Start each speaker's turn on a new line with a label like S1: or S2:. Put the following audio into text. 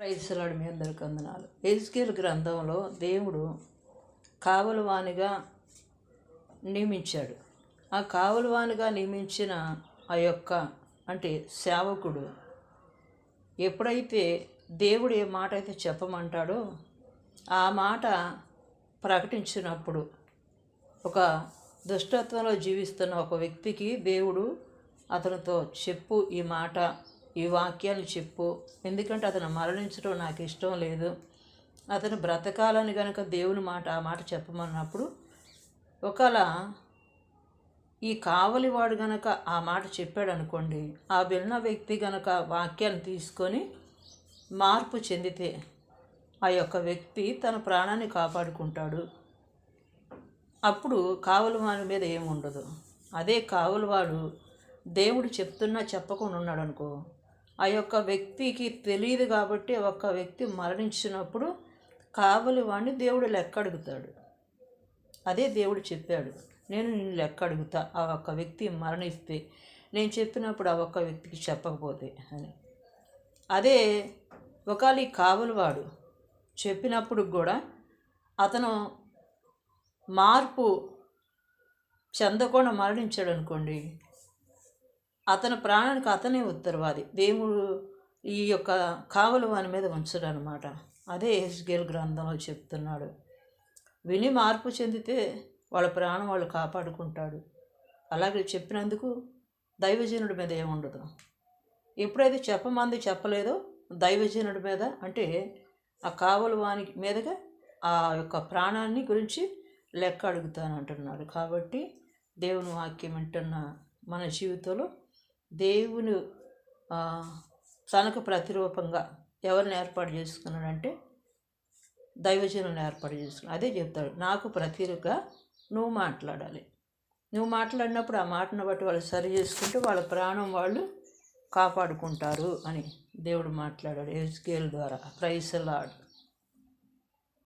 S1: ప్రైసలాడు మీ అందరికి వందనాలు. ఎజ్కేల్ గ్రంథంలో దేవుడు కావలవానిగా నియమించాడు. ఆ కావలవానిగా నియమించిన ఆ యొక్క అంటే సేవకుడు ఎప్పుడైతే దేవుడు ఏ మాట అయితే చెప్పమంటాడో ఆ మాట ప్రకటించినప్పుడు ఒక దుష్టత్వంలో జీవిస్తున్న ఒక వ్యక్తికి దేవుడు అతనితో చెప్పు ఈ మాట ఈ వాక్యాలు చెప్పు. ఎందుకంటే అతను మరణించడం నాకు ఇష్టం లేదు. అతను బ్రతకాలని కనుక దేవుని మాట ఆ మాట చెప్పమన్నప్పుడు ఒకవేళ ఈ కావలివాడు గనక ఆ మాట చెప్పాడు అనుకోండి ఆ వెళ్ళిన వ్యక్తి గనక వాక్యాన్ని తీసుకొని మార్పు చెందితే ఆ యొక్క వ్యక్తి తన ప్రాణాన్ని కాపాడుకుంటాడు. అప్పుడు కావలివాడి మీద ఏముండదు. అదే కావలివాడు దేవుడు చెప్తున్నా చెప్పకుండా ఉన్నాడు అనుకో ఆ యొక్క వ్యక్తికి తెలియదు కాబట్టి ఒక వ్యక్తి మరణించినప్పుడు కావలి వాడిని దేవుడు లెక్క అడుగుతాడు. అదే దేవుడు చెప్పాడు నేను నిన్ను లెక్క అడుగుతా ఆ ఒక్క వ్యక్తి మరణిస్తే నేను చెప్పినప్పుడు ఆ ఒక్క వ్యక్తికి చెప్పకపోతే అని. అదే ఒకవేళ కావలివాడు చెప్పినప్పుడు కూడా అతను మార్పు చెందకుండా మరణించాడు అనుకోండి అతని ప్రాణానికి అతనే ఉత్తరవాది. దేవుడు ఈ యొక్క కావలు వాని మీద ఉంచడు అనమాట అదే ఎస్గేల్ గ్రంథంలో చెప్తున్నాడు. విని మార్పు చెందితే వాళ్ళ ప్రాణం వాళ్ళు కాపాడుకుంటాడు. అలాగే చెప్పినందుకు దైవజనుడి మీద ఏముండదు. ఎప్పుడైతే చెప్పమంది చెప్పలేదో దైవజనుడి మీద అంటే ఆ కావలు వాని మీదగా ఆ యొక్క ప్రాణాన్ని గురించి లెక్క అడుగుతాను అంటున్నాడు కాబట్టి దేవుని వాక్యం వింటున్న మన జీవితంలో దేవుని తనకు ప్రతిరూపంగా ఎవరిని ఏర్పాటు చేసుకున్నాడంటే దైవజనులను ఏర్పాటు చేసుకున్నాడు. అదే చెప్తాడు నాకు ప్రతిరుగా నువ్వు మాట్లాడాలి. నువ్వు మాట్లాడినప్పుడు ఆ మాటను బట్టి వాళ్ళు సరి చేసుకుంటే వాళ్ళ ప్రాణం వాళ్ళు కాపాడుకుంటారు అని దేవుడు మాట్లాడాడు. ఎస్కేల్ ద్వారా ప్రైస్ లాడ్